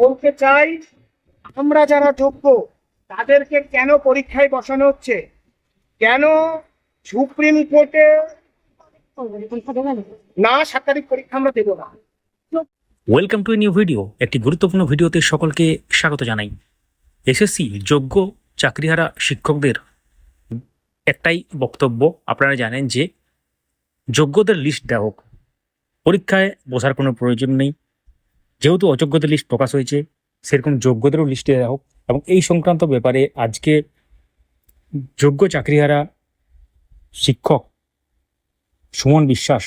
বলতে চাই, আমরা যারা যোগ্য, তাদেরকে কেন পরীক্ষায় বসানো হচ্ছে? কেন সুপ্রিম কোর্টে না সাত তারিখ পরীক্ষা আমরা দেবো না? ওয়েলকাম টু নিউ ভিডিও একটি গুরুত্বপূর্ণ ভিডিওতে সকলকে স্বাগত জানাই। এসএসসি যোগ্য চাকরিহারা শিক্ষকদের একটাই বক্তব্য। আপনারা জানেন যে যোগ্যদের লিস্ট দেওয়া হোক, পরীক্ষায় বসার কোনো প্রয়োজন নেই। যেহেতু অযোগ্যদের লিস্ট প্রকাশ হয়েছে, সেরকম যোগ্যদেরও লিস্টে দেওয়া হোক। এবং এই সংক্রান্ত ব্যাপারে আজকে যোগ্য চাকরিহারা শিক্ষক সুমন বিশ্বাস,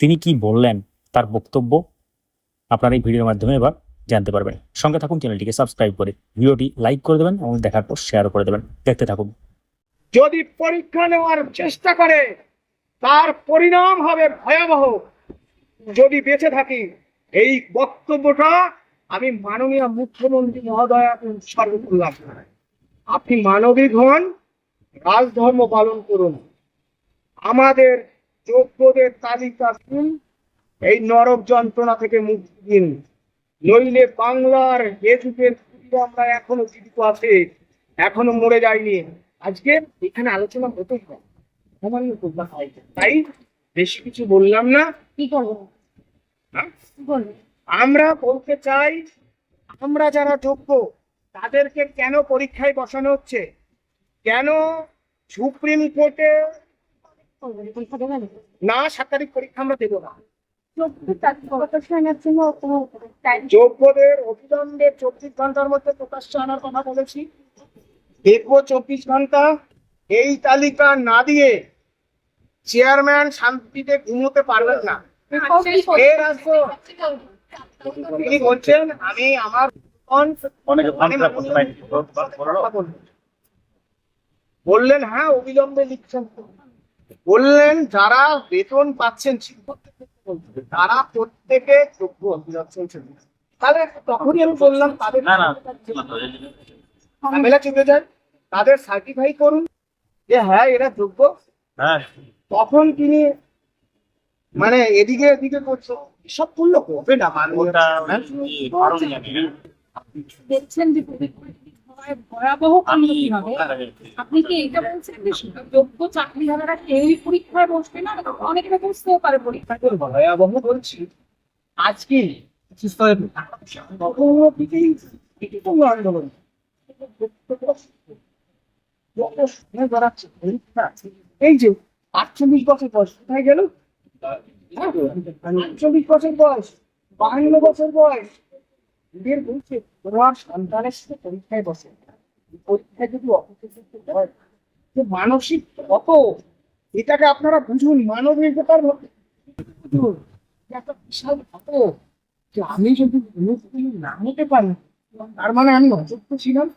তিনি কি বললেন তার বক্তব্য আপনারা এই ভিডিওর মাধ্যমে এবার জানতে পারবেন। সঙ্গে থাকুন, চ্যানেলটিকে সাবস্ক্রাইব করে ভিডিওটি লাইক করে দেবেন এবং দেখার পর শেয়ারও করে দেবেন। দেখতে থাকুন। যদি পরীক্ষা নেওয়ার চেষ্টা করে, তার পরিণাম হবে ভয়াবহ। যদি বেঁচে থাকি এই বক্তব্যটা আমি মাননীয় মুখ্যমন্ত্রী মহোদয়াকে উৎসর্গ করলাম। আপনি মানবিক হন, রাজধর্ম পালন করুন। আমাদের যোগ্যদের তালিকা দিন, এই নরক যন্ত্রণা থেকে মুক্তি দিন। নইলে বাংলার আমরা এখনও জীবিত আছে, এখনও মরে যায়নি আজকে এখানে আলোচনা হতেই খাই। তাই বেশি কিছু বললাম না। হ্যাঁ? কি করব? আমরা বলতে চাই আমরা যারা যোগ্য তাদেরকে কেন পরীক্ষায় বসানো হচ্ছে? কেন সুপ্রিম কোর্টে না সাত তারিখ পরীক্ষা আমরা দেবো না? যোগ্যদের চব্বিশ ঘণ্টার মধ্যে প্রকাশ্যে আনার কথা বলেছি। দেখব চব্বিশ ঘণ্টা এই তালিকা না দিয়ে চেয়ারম্যান শান্তিতে ঘুমোতে পারবেন না। আমি আমার। বললেন হ্যাঁ অবিলম্বে লিখছেন। বললেন যারা বেতন পাচ্ছেন তারা প্রত্যেকে যোগ্য অভিযোগ তাহলে তখনই আমি বললাম তাদের ঝামেলা চলে যায়। তাদের সার্টিফাই করুন যে হ্যাঁ এরা যোগ্য। তখন তিনি মানে এদিকে এদিকে করছ। সব করলে হবে না দেখছেন যে ভয়- ভয়াবহ হবে। আপনি কি এটা বলছেন যে যোগ্য চাকরিহারারা কেউই পরীক্ষায় বসবে না? অনেকে বসতেও পারে পরীক্ষায় ভয়াবহ বলছি। আজকে এই যে আটচল্লিশ বছর বয়স কোথায় গেল? আটচল্লিশ বছর বয়স, বাহান্ন বছর বয়স। বলছে, তোমার সন্তানের সাথে পরীক্ষায় বসে। পরীক্ষায় যদি হয়, যে মানসিক কত এটাকে আপনারা বুঝুন, মানবিকতার আমি যদি না হতে পারি, তার মানে আমি অযোগ্য ছিলাম।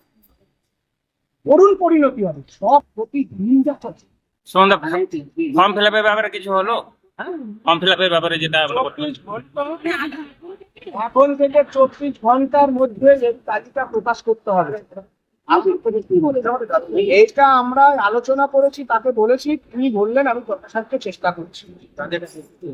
করুণ পরিণতি হবে, সব প্রতিদিন যা চলছে ফর্ম ফিল আপের ব্যাপারে কিছু হলো? ফর্ম ফিল আপের ব্যাপারে যেটা এখন থেকে চব্বিশ ঘণ্টার মধ্যে এই তালিকা প্রকাশ করতে হবে। এইটা আমরা আলোচনা করেছি তাকে বলেছি তিনি বললেন আমি প্রকাশার্থে চেষ্টা করছি।